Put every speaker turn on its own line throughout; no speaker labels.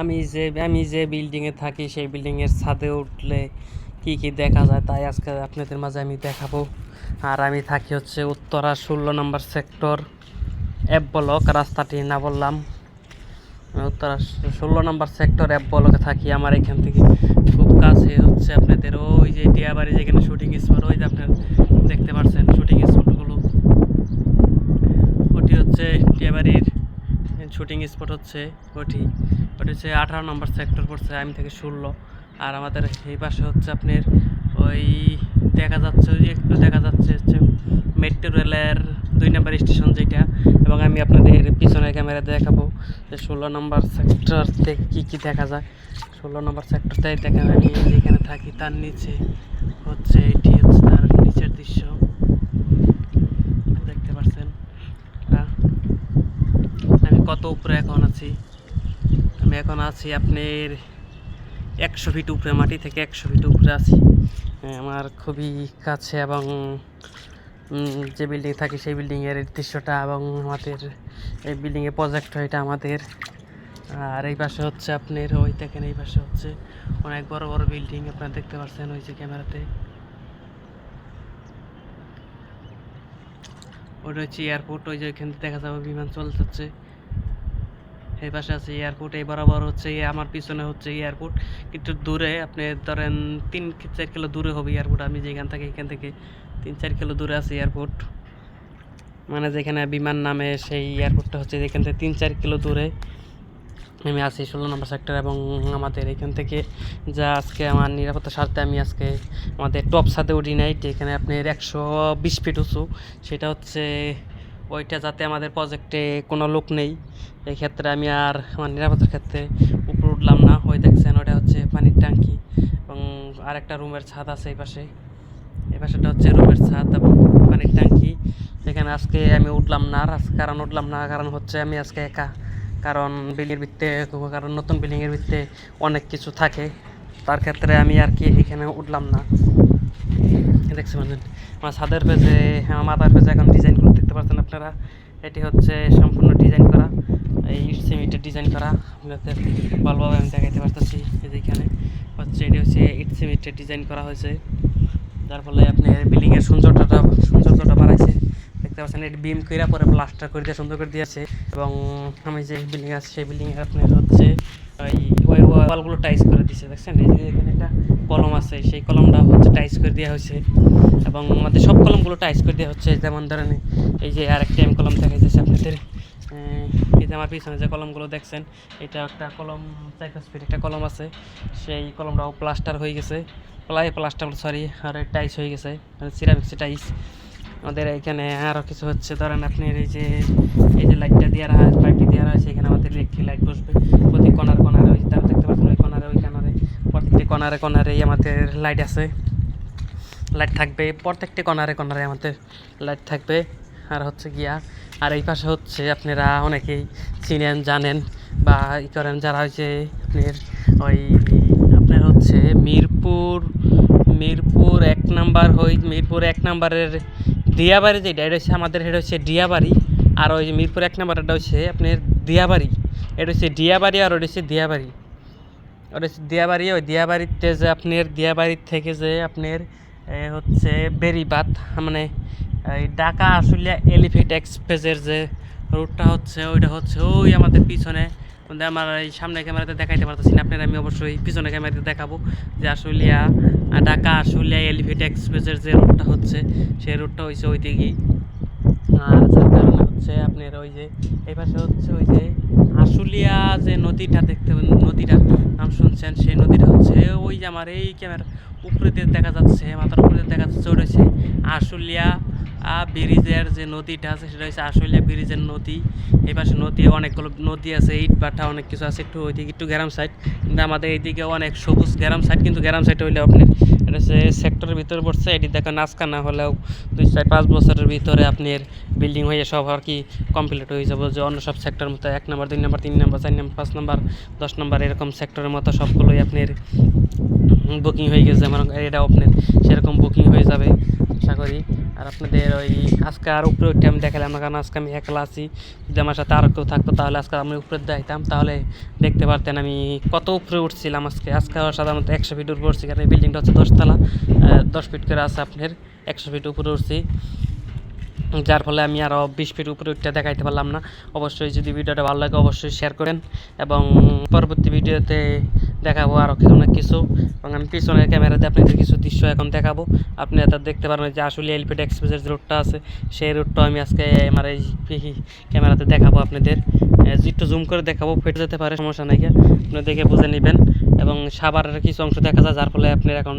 আমি যে আমি যে বিল্ডিংয়ে থাকি, সেই বিল্ডিংয়ের ছাদে উঠলে কি কি দেখা যায়? তাই আজকে আপনাদের মাঝে আমি দেখাবো। আর আমি থাকি হচ্ছে উত্তরা ষোলো নম্বর সেক্টর অ্যাপ ব্লক রাস্তাটি না বললাম। উত্তরা ষোলো নম্বর সেক্টর অ্যাপ ব্লকে থাকি। আমার এখান থেকে খুব কাছে হচ্ছে আপনাদের ওই যে ডিয়াবাড়ি যেখানে শুটিং স্পট ওই যে আপনার দেখতে পাচ্ছেন শুটিং স্পটগুলো ওটি হচ্ছে টিয়াবাড়ির শুটিং স্পট হচ্ছে ওটি ওটি হচ্ছে আঠারো নম্বর সেক্টর পড়ছে, আমি থেকে ষোলো। আর আমাদের এই পাশে হচ্ছে আপনার ওই দেখা যাচ্ছে, ওই একটু দেখা যাচ্ছে হচ্ছে মেট্রো রেলের দুই নম্বর স্টেশন যেটা। এবং আমি আপনাদের পিছনের ক্যামেরা দেখাবো যে ষোলো নম্বর সেক্টর থেকে কী কী দেখা যায়। ষোলো নম্বর সেক্টরটাই দেখেন আমি যেখানে থাকি তার নিচে হচ্ছে এটি হচ্ছে তার নিচের দৃশ্য দেখতে পাচ্ছেন হ্যাঁ আমি কত উপরে এখন আছি। আমি এখন আছি আপনার একশো ফিট উপরে, মাটি থেকে একশো ফিট উপরে আছি। আমার খুবই কাছে এবং যে বিল্ডিং থাকি সেই বিল্ডিংয়ের দৃশ্যটা এবং আমাদের এই বিল্ডিংয়ে প্রজেক্ট হয় এটা আমাদের। আর এই পাশে হচ্ছে আপনার, ওই দেখেন এই পাশে হচ্ছে অনেক বড় বড় বিল্ডিং আপনারা দেখতে পাচ্ছেন ওই যে ক্যামেরাতে। ওটা হচ্ছে এয়ারপোর্ট ওই যে ওইখান থেকে দেখা যাবে বিমান চলতেছে। এই পাশে আছে এয়ারপোর্ট এই বরাবর হচ্ছে আমার পিছনে হচ্ছে এয়ারপোর্ট একটু দূরে আপনি ধরেন তিন চার কিলো দূরে হবে এয়ারপোর্ট আমি যেখান থেকে এখান থেকে তিন চার কিলো দূরে আছে এয়ারপোর্ট মানে যেখানে বিমান নামে সেই এয়ারপোর্টটা হচ্ছে যেখান থেকে তিন চার কিলো দূরে আমি আছি ষোলো নম্বর সেক্টর এবং আমাদের এখান থেকে যা আজকে আমার নিরাপত্তার স্বার্থে আমি আজকে আমাদের টপ সাথে উঠি নাই, যেখানে আপনার একশো বিশ ফিট উঁচু। সেটা হচ্ছে ওইটা যাতে আমাদের প্রজেক্টে কোনো লোক নেই এই ক্ষেত্রে আমি আর আমার নিরাপত্তার ক্ষেত্রে উপরে উঠলাম না। ওই দেখছেন ওটা হচ্ছে পানির ট্যাঙ্কি এবং আরেকটা রুমের ছাদ আছে এই পাশে। এই পাশেটা হচ্ছে রুমের ছাদ এবং পানির ট্যাঙ্কি। এখানে আজকে আমি উঠলাম না আর কারণ উঠলাম না, কারণ হচ্ছে আমি আজকে একা। কারণ বিল্ডিংয়ের ভিত্তে কারণ নতুন বিল্ডিংয়ের ভিত্তে অনেক কিছু থাকে। তার ক্ষেত্রে আমি আর কি এখানে উঠলাম না। দেখতে পাচ্ছেন আমার ছাদের পেজে আমার মাথার পেজে এখন ডিজাইন করে দেখতে পাচ্ছেন আপনারা। এটি হচ্ছে সম্পূর্ণ ডিজাইন করা, এই সিমেন্টের ডিজাইন করা। আপনাদের ভালোভাবে আমি দেখাইতে পারতেছি এই যে এখানে। হচ্ছে এটি হচ্ছে ইট সিমেন্টের ডিজাইন করা হয়েছে। যার ফলে আপনি বিল্ডিংয়ের সৌন্দর্যটা সৌন্দর্যটা বাড়াইছে। দেখতে পাচ্ছেন, এটি বিম কইরা পরে প্লাস্টার করে দিয়ে সুন্দর করে দিয়েছে এবং আমি যে বিল্ডিং আছে, সেই বিল্ডিংয়ে আপনার হচ্ছে ওই ওয়ালগুলো টাইস করে দিয়েছে দেখছেন? এই যে এখানে একটা কলম আছে, সেই কলমটা হচ্ছে টাইস করে দেওয়া হয়েছে। এবং আমাদের সব কলমগুলো টাইস করে দেওয়া হচ্ছে, যেমন ধরেন এই যে আরেকটা এম কলম দেখা যাচ্ছে আপনাদের। এই যে আমার পিছনে যে কলমগুলো দেখছেন, এটা একটা কলম চাইফাস ফিট একটা কলম আছে। সেই কলমটাও প্লাস্টার হয়ে গেছে। প্লাই প্লাস্টার সরি আর টাইস হয়ে গেছে সিরামিক্সে টাইস আমাদের এখানে আরও কিছু হচ্ছে, ধরেন আপনি এই যে এই যে লাইটটা দেওয়া হয় পাইপটি দেওয়া হয় সেখানে আমাদের ইলেকট্রিক লাইট বসবে প্রতি কনার কনারে ওই তার দেখতে পাচ্ছেন ওই কনারে ওই কনারে প্রত্যেকটি কনারে আমাদের লাইট আছে। লাইট থাকবে, প্রত্যেকটি কনারে কনারে আমাদের লাইট থাকবে। আর হচ্ছে গিয়া, আর এই পাশে হচ্ছে আপনারা অনেকেই চিনেন, জানেন বা ই করেন, যারা হচ্ছে আপনার ওই আপনার হচ্ছে মিরপুর মিরপুর এক নাম্বার হই, মিরপুর এক নাম্বারের দিয়াবাড়ি যেটা, এটা হচ্ছে আমাদের, এটা হচ্ছে ডিয়াবাড়ি আর ওই মিরপুর এক নাম্বারটা হচ্ছে আপনার দিয়াবাড়ি। এটা হচ্ছে ডিয়াবাড়ি আর ওটা হচ্ছে দিয়াবাড়ি। ওটা দিয়াবাড়ি, ওই দিয়াবাড়িতে যে আপনার দিয়াবাড়ির থেকে যে আপনার হচ্ছে বেরিবাদ মানে এই ঢাকা আসলে এলিফেন্ট এক্সপ্রেসের যে রুটটা হচ্ছে, ওইটা হচ্ছে ওই আমাদের পিছনে। আমার এই সামনে ক্যামেরাতে দেখাইতে পারতেছি না আপনারা আমি অবশ্যই পিছনে ক্যামেরাতে দেখাবো যে আসলিয়া ঢাকা আসলিয়া এলিফেন্ট এক্সপ্রেসের যে রুটটা হচ্ছে, সেই রুটটা হচ্ছে ওই দিকেই আর যার কারণে হচ্ছে আপনার ওই যে, এই পাশে হচ্ছে ওই যে আশুলিয়া যে নদীটা দেখতে নদীটার নদীটা নাম শুনছেন, সেই নদীটা হচ্ছে ওই যে আমার এই ক্যামেরা উপরে দেখা যাচ্ছে, মাথার উপরে দেখা যাচ্ছে ওটা হচ্ছে আশুলিয়া ব্রিজের যে নদীটা আছে, সেটা হচ্ছে আশুলিয়া ব্রিজের নদী। এই পাশে নদী, অনেকগুলো নদী আছে, ইট বাটা অনেক কিছু আছে, একটু ওইদিকে, একটু গ্রাম সাইড কিন্তু আমাদের এইদিকে অনেক সবুজ গ্রাম সাইড কিন্তু গ্রাম সাইড হইলে আপনি এটা হচ্ছে সেক্টরের ভিতরে পড়ছে, এটি দেখেন আজকা না হলেও দুই চার পাঁচ বছরের ভিতরে আপনার বিল্ডিং হয়ে সব আর কি কমপ্লিট হয়ে যাবে। যে অন্য সব সেক্টর মতো এক নম্বর, দুই নম্বর, তিন নম্বর, চার নম্বর, পাঁচ নম্বর, দশ নম্বর এরকম সেক্টরের মতো সবগুলোই আপনার বুকিং হয়ে গেছে। আমার এটাও আপনার সেরকম বুকিং হয়ে যাবে। আশা করি। আর আপনাদের ওই আজকে আর উপরে উঠে আমি দেখালাম, না কারণ আজকে আমি একলা আছি। যদি আমার সাথে আর কেউ থাকতো, তাহলে আজকে আমি উপরে দেখতাম তাহলে দেখতে পারতেন আমি কত উপরে উঠছিলাম আজকে। আজকে সাধারণত একশো ফিট উপরে উঠছি, কারণ এই বিল্ডিংটা হচ্ছে দশতলা। দশ ফিট করে আছে আপনার, একশো ফিট উপরে উঠছি। যার ফলে আমি আরও বিশ ফিট উপরে উঠতে দেখাইতে পারলাম না। অবশ্যই যদি ভিডিওটা ভালো লাগে, অবশ্যই শেয়ার করেন এবং পরবর্তী ভিডিওতে দেখাবো আরও অনেক কিছু। এবং আমি পিছনের ক্যামেরাতে আপনাদের কিছু দৃশ্য এখন দেখাবো। আপনি এটা দেখতে পারবেন যে আসলে এলপিড এক্সপ্রেসের যে রুটটা আছে, সেই রুটটা আমি আজকে আমার এই ক্যামেরাতে দেখাবো আপনাদের। একটু জুম করে দেখাবো, ফেটে যেতে পারে, সমস্যা নাই। আপনি দেখে বুঝে নেবেন। এবং সাভারের কিছু অংশ দেখা যায়, যার ফলে আপনার এখন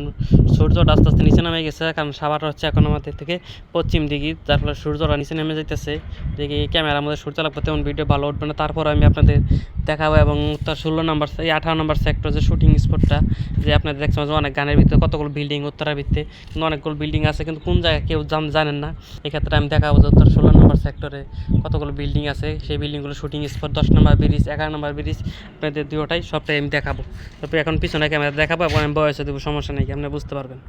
সূর্যটা আস্তে আস্তে নিচে নামে গেছে, কারণ সাভার হচ্ছে এখন আমাদের থেকে পশ্চিম দিকে, যার ফলে সূর্যটা নিচে নেমে যাইতেছে। দেখি ক্যামেরার মধ্যে সূর্য লাগবে তেমন ভিডিও ভালো উঠবে না। তারপর আমি আপনাদের দেখাবো এবং তার ষোলো নম্বর এই আঠারো নম্বর সেক্টর যে শুটিং স্পটটা যে আপনাদের দেখছেন যে অনেক গানের ভিতরে কতগুলো বিল্ডিং উত্তরার ভিত্তে কিন্তু অনেকগুলো বিল্ডিং আছে, কিন্তু কোন জায়গায় কেউ জান জানেন না। এক্ষেত্রে আমি দেখাবো যে উত্তর ষোলো নম্বর সেক্টরে কতগুলো বিল্ডিং আছে। সেই বিল্ডিংগুলো শুটিং স্পট দশ নম্বর ব্রিজ এগারো নম্বর ব্রিজ আপনাদের দুটোটাই সবটাই আমি দেখাবো। এখন পিছনে ক্যামেরা দেখাবো এবং আমি বয়সে দেবো সমস্যা নেই আপনি বুঝতে পারবেন।